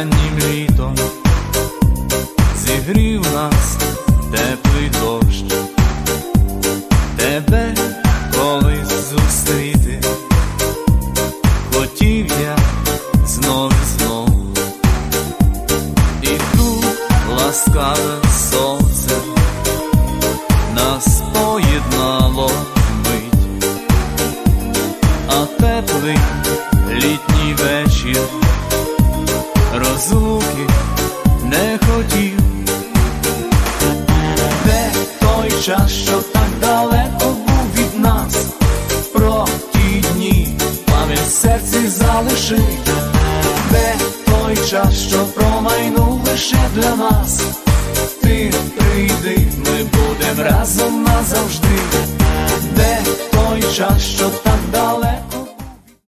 раннім літом. Зігрів нас теплий дощ, тебе колись зустріти, хотів я знов і знов, і тут ласкаве сонце. Нас поєднало мить, а теплий літній вечір розлуки не хотів. Де той час, що так далеко був від нас, про ті дні пам'ять в серці залишив, де той час, що промайнув лише для нас, ти прийди, ми будем разом назавжди, де той час, що так далеко.